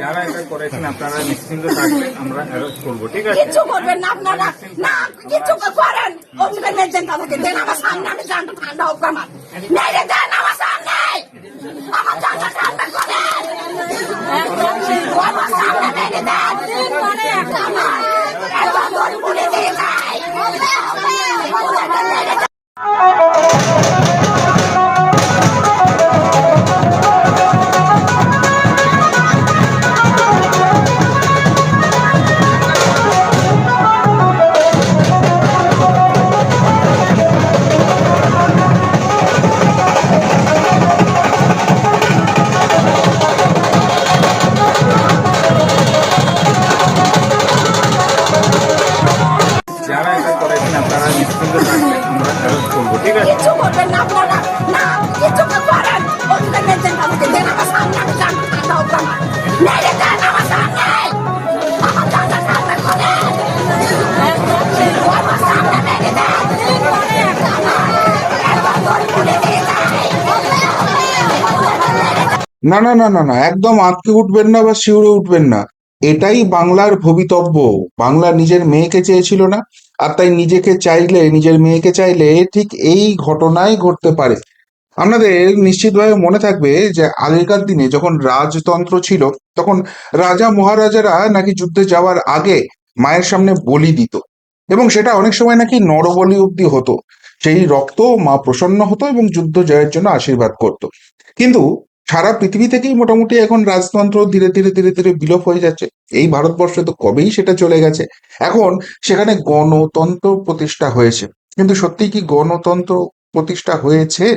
যারা এটা করেছেন, আপনারা নিশ্চিন্ত থাকবেন, আমরা অ্যারেস্ট করব, ঠিক আছে? কিচ্ছু করবেন না আপনারা। না, কিচ্ছু করেন। নেই দেন তাদেরকে দেন আমার সামনে, আমি জানটা ঠান্ডা হোক আমার। মেরে দেন আমার সামনে। আমার জানটা ঠান্ডা করেন। না না না না না, একদম আঁতকে উঠবেন না বা শিউরে উঠবেন না। এটাই বাংলার ভবিতব্য। বাংলা নিজের মেয়েকে চেয়েছিল না, আর তাই নিজেকে চাইলে, নিজের মেয়েকে চাইলে ঠিক এই ঘটনাই ঘটতে পারে। আপনাদের নিশ্চিতভাবে মনে থাকবে যে আগেকার দিনে যখন রাজতন্ত্র ছিল, তখন রাজা মহারাজারা নাকি যুদ্ধে যাওয়ার আগে মায়ের সামনে বলি দিত। এবং সেটা অনেক সময় নাকি নরবলি অব্দি হতো। সেই রক্ত মা প্রসন্ন হতো এবং যুদ্ধ জয়ের জন্য আশীর্বাদ করত। কিন্তু সারা পৃথিবী থেকেই মোটামুটি এখন রাজতন্ত্র ধীরে ধীরে ধীরে ধীরে বিলোপ হয়ে যাচ্ছে। এই ভারতবর্ষে তো কবেই সেটা চলে গেছে। এখন সেখানে গণতন্ত্র প্রতিষ্ঠা হয়েছে। কিন্তু সত্যি কি গণতন্ত্র প্রতিষ্ঠা হয়েছে?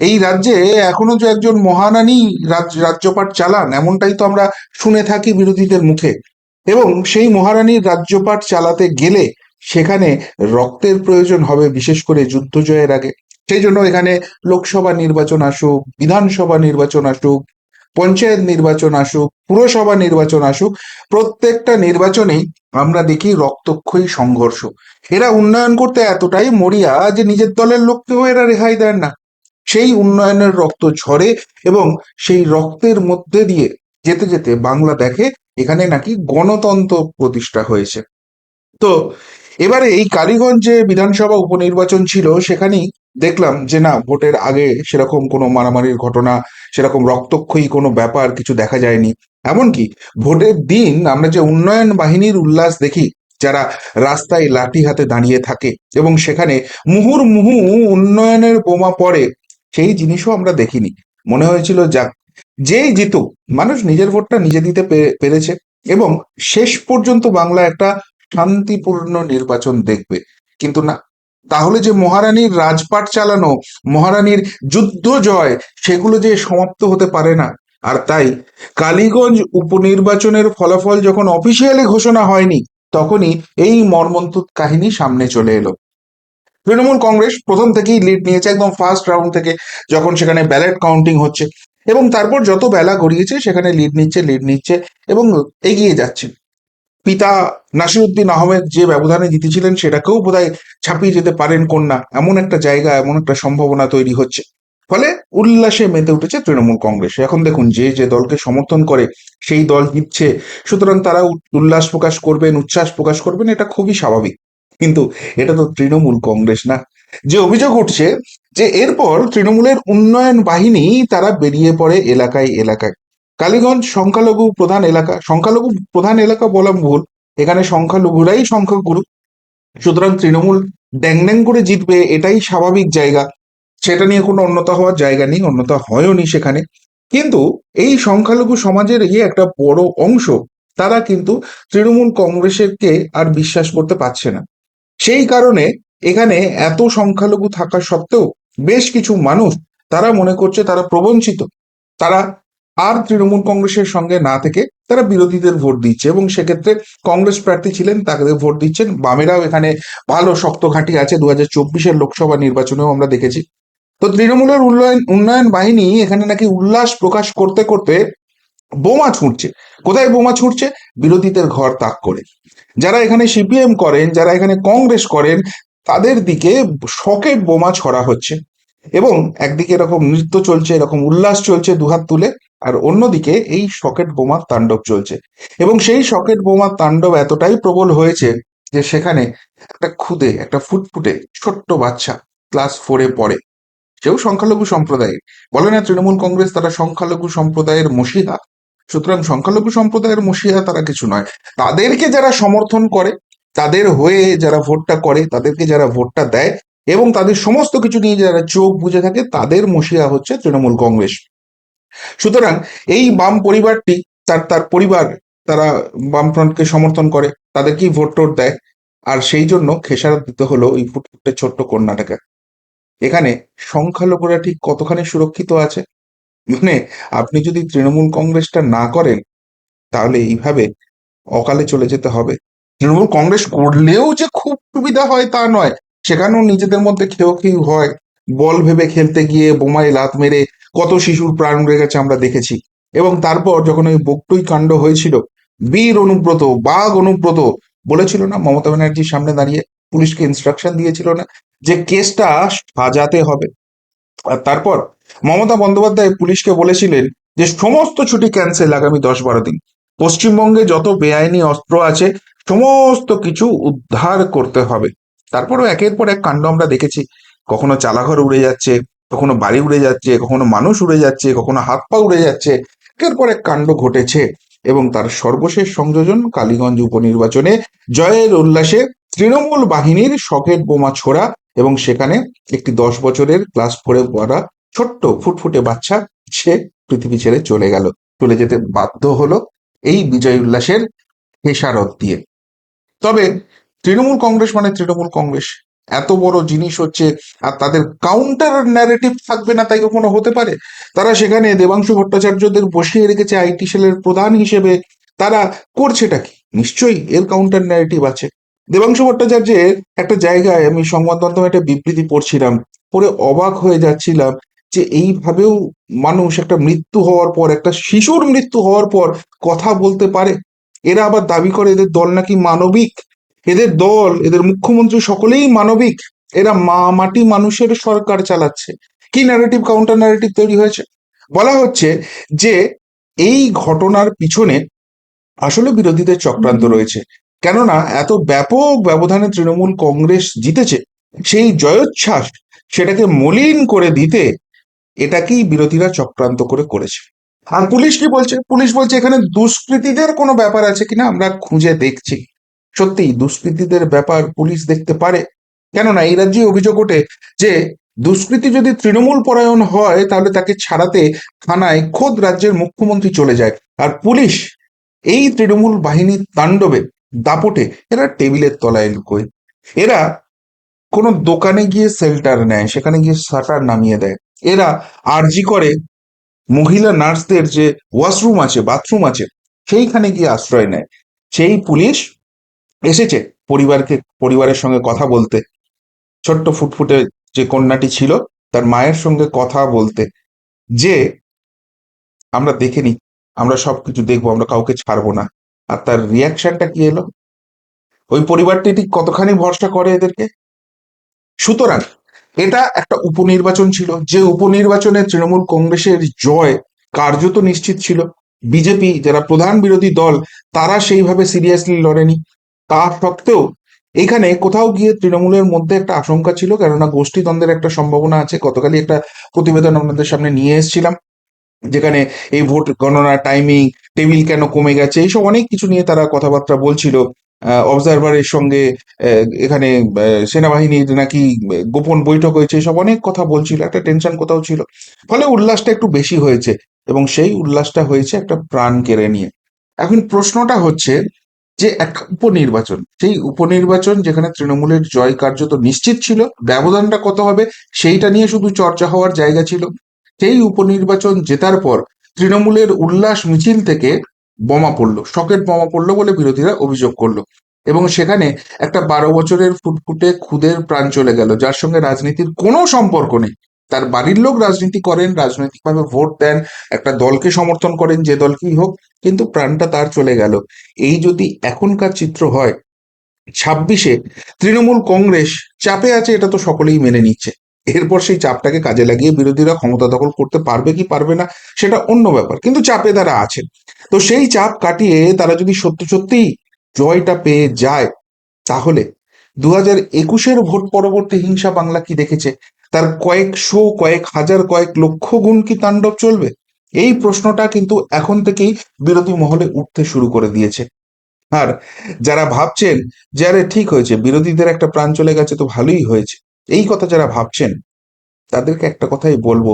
এই রাজ্যে এখনও যে একজন মহারানী রাজ- রাজ্যপাট চালান, এমনটাই তো আমরা শুনে থাকি বিরোধীদের মুখে। এবং সেই মহারানীর রাজ্যপাট চালাতে গেলে সেখানে রক্তের প্রয়োজন হবে, বিশেষ করে যুদ্ধ জয়ের আগে। সেই জন্য এখানে লোকসভা নির্বাচন আসুক, বিধানসভা নির্বাচন আসুক, পঞ্চায়েত নির্বাচন আসুক, পুরসভা নির্বাচন আসুক, প্রত্যেকটা নির্বাচনেই আমরা দেখি রক্তক্ষয়ী সংঘর্ষ। এরা উন্নয়ন করতে এতটাই মরিয়া যে নিজের দলের লোককেও এরা রেহাই দেন না। সেই উন্নয়নের রক্ত ঝরে এবং সেই রক্তের মধ্যে দিয়ে যেতে যেতে বাংলা দেখে এখানে নাকি গণতন্ত্র প্রতিষ্ঠা হয়েছে। তো এবারে এই কালীগঞ্জে বিধানসভা উপনির্বাচন ছিল, সেখানেই দেখলাম যে না, ভোটের আগে সেরকম কোনো মারামারির ঘটনা, সেরকম রক্তক্ষয়ী কোনো ব্যাপার কিছু দেখা যায়নি। এমনকি ভোটের দিন আমরা যে উন্নয়ন বাহিনীর উল্লাস দেখি, যারা রাস্তায় লাঠি হাতে দাঁড়িয়ে থাকে এবং সেখানে মুহুর্মুহু উন্নয়নের বোমা পড়ে, সেই জিনিসও আমরা দেখিনি। মনে হয়েছিল, যাক, যেই জিতুক, মানুষ নিজের ভোটটা নিজে দিতে পেরেছে এবং শেষ পর্যন্ত বাংলা একটা শান্তিপূর্ণ নির্বাচন দেখবে। কিন্তু না তাহলে যে মহারানীর রাজপাট চালানো, মহারানীর যুদ্ধ জয়, সেগুলো যে সমাপ্ত হতে পারে না। আর তাই কালীগঞ্জ উপনির্বাচনের ফলাফল যখন অফিসিয়ালি ঘোষণা হয়নি, তখনই এই মর্মন্তুদ কাহিনী সামনে চলে এলো। তৃণমূল কংগ্রেস প্রথম থেকেই লিড নিয়েছে একদম ফার্স্ট রাউন্ড থেকে, যখন সেখানে ব্যালেট কাউন্টিং হচ্ছে। এবং তারপর যত বেলা গড়িয়েছে, সেখানে লিড নিচ্ছে লিড নিচ্ছে এবং এগিয়ে যাচ্ছে। পিতা নাসিরুদ্দিন আহমেদ যে ব্যবধানে জিতেছিলেন সেটাকেও বোধহয় ছাপিয়ে যেতে পারেন কন্যা। এমন একটা জায়গা, এমন একটা সম্ভাবনা তৈরি হচ্ছে। ফলে উল্লাসে মেতে উঠেছে তৃণমূল কংগ্রেস। এখন দেখুন, যে যে দলকে সমর্থন করে সেই দল জিতছে, সুতরাং তারা উল্লাস প্রকাশ করবেন, উচ্ছ্বাস প্রকাশ করবেন, এটা খুবই স্বাভাবিক। কিন্তু এটা তো তৃণমূল কংগ্রেস না। যে অভিযোগ উঠছে যে, এরপর তৃণমূলের উন্নয়ন বাহিনী তারা বেরিয়ে পড়ে এলাকায় এলাকায়। কালীগঞ্জ সংখ্যালঘু প্রধান এলাকা, সংখ্যালঘু প্রধান এলাকা বলা ভুল। এখানে সংখ্যালঘুরাই সংখ্যাগুরু। সুতরাং তৃণমূল ড্যাং ড্যাং করে জিতবে, এটাই স্বাভাবিক জায়গা। সেটা নিয়ে কোনো অন্যতা হওয়ার জায়গা নেই অন্যতা হয়ও নি সেখানে। কিন্তু এই সংখ্যালঘু সমাজের এই একটা বড় অংশ, তারা কিন্তু তৃণমূল কংগ্রেসেরকে আর বিশ্বাস করতে পারছে না। সেই কারণে এখানে এত সংখ্যালঘু থাকা সত্ত্বেও বেশ কিছু মানুষ, তারা মনে করছে তারা প্রবঞ্চিত। তারা আর তৃণমূল কংগ্রেসের সঙ্গে না থেকে তারা বিরোধীদের ভোট দিচ্ছে এবং সেক্ষেত্রে কংগ্রেস প্রার্থী ছিলেন, তাকে ভোট দিচ্ছেন। বামেরাও এখানে ভালো শক্ত ঘাঁটি আছে। দু হাজার চব্বিশের লোকসভা নির্বাচনেও আমরা দেখেছি। তো তৃণমূলের উন্নয়ন উন্নয়ন বাহিনী এখানে নাকি উল্লাস প্রকাশ করতে করতে বোমা ছুটছে কোথায় বোমা ছুটছে বিরোধীদের ঘর তাক করে। যারা এখানে সিপিএম করেন, যারা এখানে কংগ্রেস করেন, তাদের দিকে শকেট বোমা ছড়া হচ্ছে। এবং একদিকে এরকম নৃত্য চলছে, এরকম উল্লাস চলছে দুহাত তুলে, আর অন্যদিকে এই সকেট বোমার তাণ্ডব চলছে। এবং সেই সকেট বোমার তাণ্ডব এতটাই প্রবল হয়েছে যে সেখানে একটা খুদে, একটা ফুটফুটে ছোট্ট বাচ্চা ক্লাস ফোরে পড়ে। সেও সংখ্যালঘু সম্প্রদায়ের। বলে না, তৃণমূল কংগ্রেস তারা সংখ্যালঘু সম্প্রদায়ের মসিহা? সুতরাং সংখ্যালঘু সম্প্রদায়ের মসিহা তারা কিছু নয়। তাদেরকে যারা সমর্থন করে, তাদের হয়ে যারা ভোটটা করে, তাদেরকে যারা ভোটটা দেয় এবং তাদের সমস্ত কিছু নিয়ে যারা চোখ বুঝে থাকে, তাদের মসিয়া হচ্ছে তৃণমূল কংগ্রেস। সুতরাং এই বাম পরিবারটি, তার তার পরিবার, তারা বামফ্রন্টকে সমর্থন করে, তাদেরকেই ভোট টোট দেয়। আর সেই জন্য খেসারত দিতে হলো ওই ফুটফুটে ছোট্ট কন্যাটাকে। এখানে সংখ্যালঘুরা ঠিক কতখানি সুরক্ষিত আছে? মানে আপনি যদি তৃণমূল কংগ্রেসটা না করেন, তাহলে এইভাবে অকালে চলে যেতে হবে। তৃণমূল কংগ্রেস করলেও যে খুব সুবিধা হয় তা নয়। সেখানেও নিজেদের মধ্যে খেয়েও খেয়ে হয়। বল ভেবে খেলতে গিয়ে বোমায় লাত মেরে কত শিশুর প্রাণ উড়ে গেছে আমরা দেখেছি। এবং তারপর যখন ওই বকটুই কাণ্ড হয়েছিল, বীর অনুব্রত, বাঘ অনুব্রত বলেছিল না, মমতা ব্যানার্জির সামনে দাঁড়িয়ে পুলিশকে ইনস্ট্রাকশন দিয়েছিল না যে কেসটা সাজাতে হবে। আর তারপর মমতা বন্দ্যোপাধ্যায় পুলিশকে বলেছিলেন যে সমস্ত ছুটি ক্যান্সেল আগামী দশ বারো দিন। পশ্চিমবঙ্গে যত বেআইনি অস্ত্র আছে, সমস্ত কিছু উদ্ধার করতে হবে। তারপরও একের পর এক কাণ্ড আমরা দেখেছি। কখনো চালাঘর উড়ে যাচ্ছে, কখনো বাড়ি উড়ে যাচ্ছে, কখনো মানুষ উড়ে যাচ্ছে, কখনো হাত পা উড়ে যাচ্ছে। একের পর এক কাণ্ড ঘটেছে এবং তার সর্বশেষ সংযোজন কালীগঞ্জ উপনির্বাচনে। জয়ের উল্লাসে তৃণমূল বাহিনীর সকেট বোমা ছোড়া এবং সেখানে একটি দশ বছরের ক্লাস ফোরে পড়া ছোট্ট ফুটফুটে বাচ্চা সে পৃথিবী ছেড়ে চলে গেল, চলে যেতে বাধ্য হলো এই বিজয় উল্লাসের হেসারত দিয়ে। তবে তৃণমূল কংগ্রেস মানে তৃণমূল কংগ্রেস। এত বড় জিনিস হচ্ছে, আর তাদের কাউন্টার ন্যারেটিভ থাকবে না তাই কখনো হতে পারে? তারা সেখানে দেবাংশু ভট্টাচার্যদের বসিয়ে রেখেছে আইটি সেলের প্রধান হিসেবে। তারা করছেটা কি? নিশ্চয়ই এর কাউন্টার ন্যারেটিভ আছে। দেবাংশু ভট্টাচার্যের একটা জায়গায় আমি সংবাদ মাধ্যমে একটা বিবৃতি পড়ছিলাম পরে অবাক হয়ে যাচ্ছিলাম যে এইভাবেও মানুষ একটা মৃত্যু হওয়ার পর, একটা শিশুর মৃত্যু হওয়ার পর কথা বলতে পারে? এরা আবার দাবি করে এদের দল নাকি মানবিক? এদের দল এদের মুখ্যমন্ত্রী সকলেই মানবিক। এরা মা মাটি মানুষের সরকার চালাচ্ছে। কি ন্যারেটিভ কাউন্টার ন্যারেটিভ তৈরি হয়েছে? বলা হচ্ছে যে এই ঘটনার পিছনে আসলে বিরোধীদের চক্রান্ত রয়েছে। কেননা এত ব্যাপক ব্যবধানে তৃণমূল কংগ্রেস জিতেছে সেই জয়োচ্ছ্বাস সেটাকে মলিন করে দিতে এটাকেই বিরোধীরা চক্রান্ত করে করেছে। আর পুলিশ কি বলছে? পুলিশ বলছে এখানে দুষ্কৃতীদের কোনো ব্যাপার আছে কিনা আমরা খুঁজে দেখছি। সত্যি দুষ্কৃতীদের ব্যাপার পুলিশ দেখতে পারে? কেননা এই রাজ্যে অভিযোগ ওঠে যে, দুষ্কৃতী যদি তৃণমূল পরায়ণ হয়, তাহলে তাকে ছাড়াতে থানায় খোদ রাজ্যের মুখ্যমন্ত্রী চলে যায়। আর পুলিশ এই তৃণমূল বাহিনীর তাণ্ডবে দাপটে এরা টেবিলের তলায় লুকোয়। এরা কোনো দোকানে গিয়ে সেল্টার নেয়, সেখানে গিয়ে শাটার নামিয়ে দেয়। এরা আরজি করে। মহিলা নার্সদের যে ওয়াশরুম আছে, বাথরুম আছে, সেইখানে গিয়ে আশ্রয় নেয়। সেই পুলিশ এসেছে পরিবারকে, পরিবারের সঙ্গে কথা বলতে। ছোট্ট ফুটফুটে যে কন্যাটি ছিল, তার মায়ের সঙ্গে কথা বলতে। যে আমরা দেখে নি, আমরা সবকিছু দেখব, আমরা কাউকে ছাড়বো না। আর তার রিয়াকশনটা কি এলো? ওই পরিবারটি ঠিক কতখানি ভরসা করে এদেরকে? সুতরাং এটা একটা উপনির্বাচন ছিল। যে উপনির্বাচনে তৃণমূল কংগ্রেসের জয় কার্যত নিশ্চিত ছিল। বিজেপি, যারা প্রধান বিরোধী দল, তারা সেইভাবে সিরিয়াসলি লড়েনি। তা সত্ত্বেও এখানে কোথাও গিয়ে তৃণমূলের মধ্যে একটা আশঙ্কা ছিল, কেননা গোষ্ঠীদ্বন্দ্বের একটা সম্ভাবনা আছে। গতকালই একটা প্রতিবেদন আপনাদের সামনে নিয়ে এসেছিলাম, যেখানে এই ভোট গণনার টাইমিং টেবিল কেন কমে গেছে, এইসব অনেক কিছু নিয়ে তারা কথাবার্তা বলছিল। অবজারভারের সঙ্গে এখানে সেনাবাহিনীর নাকি গোপন বৈঠক হয়েছে, এসব অনেক কথা বলছিল, একটা টেনশন কোথাও ছিল। ফলে উল্লাসটা একটু বেশি হয়েছে এবং সেই উল্লাসটা হয়েছে একটা প্রাণ কেড়ে নিয়ে। এখন প্রশ্নটা হচ্ছে যে একটা উপনির্বাচন, সেই উপনির্বাচন যেখানে তৃণমূলের জয় কার্যত নিশ্চিত ছিল, ব্যবধানটা কত হবে সেইটা নিয়ে শুধু চর্চা হওয়ার জায়গা ছিল। সেই উপনির্বাচন জেতার পর তৃণমূলের উল্লাস মিছিল থেকে বোমা পড়ল সকেট বোমা পড়ল বলে বিরোধীরা অভিযোগ করল এবং সেখানে একটা বারো বছরের ফুটফুটে খুদের প্রাণ চলে গেল, যার সঙ্গে রাজনীতির কোনো সম্পর্ক নেই। তার বাড়ির লোক রাজনীতি করেন, রাজনৈতিকভাবে ভোট দেন, একটা দলকে সমর্থন করেন, যে দলকেই হোক, কিন্তু প্রাণটা তার চলে গেল। এই যদি এখনকার চিত্র হয়, ছাব্বিশে তৃণমূল কংগ্রেস চাপে আছে, এটা তো সকলেই মেনে নিচ্ছে। এরপর সেই চাপটাকে কাজে লাগিয়ে বিরোধীরা ক্ষমতা দখল করতে পারবে কি পারবে না, সেটা অন্য ব্যাপার। কিন্তু চাপে তারা আছেন। তো সেই চাপ কাটিয়ে তারা যদি সত্যি সত্যি জয়টা পেয়ে যায়, তাহলে দু হাজার একুশের ভোট পরবর্তী হিংসা বাংলা কি দেখেছে? তার কয়েকশো কয়েক হাজার, কয়েক লক্ষ গুণ কি তাণ্ডব চলবে? এই প্রশ্নটা কিন্তু এখন থেকেই বিরোধী মহলে উঠতে শুরু করে দিয়েছে। আর যারা ভাবছেন যে, আরে, ঠিক হয়েছে, বিরোধীদের একটা প্রাণ চলে গেছে, তো ভালোই হয়েছে। এই কথা যারা ভাবছেন, তাদেরকে একটা কথাই বলব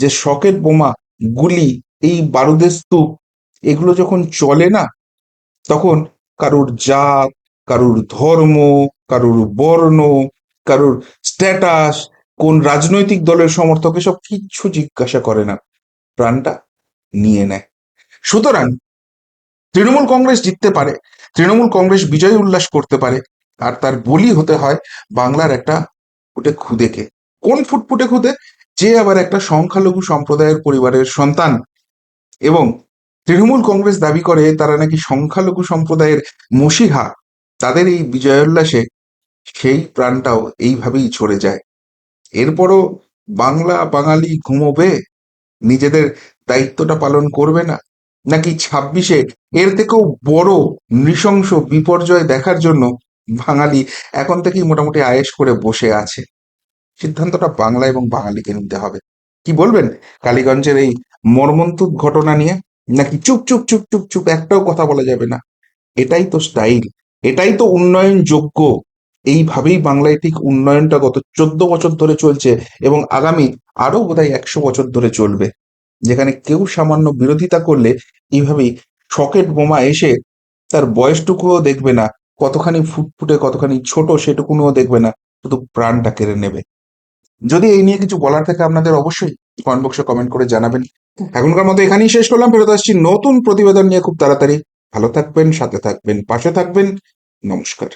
যে শকেট বোমা, গুলি, এই বারুদের স্তূপ, এগুলো যখন চলে না, তখন কারুর জাত, কারুর ধর্ম, কারুর বর্ণ, কারুর স্ট্যাটাস কোন রাজনৈতিক দলের সমর্থক এসব কিচ্ছু জিজ্ঞাসা করে না। প্রাণটা নিয়ে নেয়। সুতরাং তৃণমূল কংগ্রেস জিততে পারে, তৃণমূল কংগ্রেস বিজয় উল্লাস করতে পারে, আর তার বলি হতে হয় বাংলার একটা ফুটে খুদেকে। কোন ফুটফুটে খুদে? যে আবার একটা সংখ্যালঘু সম্প্রদায়ের পরিবারের সন্তান। এবং তৃণমূল কংগ্রেস দাবি করে তারা নাকি সংখ্যালঘু সম্প্রদায়ের মসিহা তাদের এই বিজয়োল্লাসে সেই প্রাণটাও এইভাবেই ছড়ে যায়। এরপরও বাংলা বাঙালি ঘুমোবে? নিজেদের দায়িত্বটা পালন করবে না? নাকি ছাব্বিশে এর থেকেও বড় নৃশংস বিপর্যয় দেখার জন্য বাঙালি এখন থেকেই মোটামুটি আয়েস করে বসে আছে? সিদ্ধান্তটা বাংলা এবং বাঙালিকে নিতে হবে। কি বলবেন কালীগঞ্জের এই মর্মন্তুদ ঘটনা নিয়ে? নাকি চুপ চুপ চুপ চুপ চুপ একটাও কথা বলা যাবে না? এটাই তো স্টাইল এটাই তো উন্নয়ন যোগ্য এইভাবেই বাংলায় ঠিক উন্নয়নটা গত চোদ্দ বছর ধরে চলছে এবং আগামী আরও বোধহয় একশো বছর ধরে চলবে। যেখানে কেউ সামান্য বিরোধিতা করলে এইভাবেই সকেট বোমা এসে তার বয়সটুকুও দেখবে না, কতখানি ফুটফুটে, কতখানি ছোট সেটুকুনিও দেখবে না, শুধু প্রাণটা কেড়ে নেবে। যদি এই নিয়ে কিছু বলার থাকে আপনাদের অবশ্যই কমেন্ট বক্সে কমেন্ট করে জানাবেন। এখনকার মতো এখানেই শেষ করলাম, ফেরত আসছি নতুন প্রতিবেদন নিয়ে খুব তাড়াতাড়ি। ভালো থাকবেন, সাথে থাকবেন, পাশে থাকবেন, নমস্কার।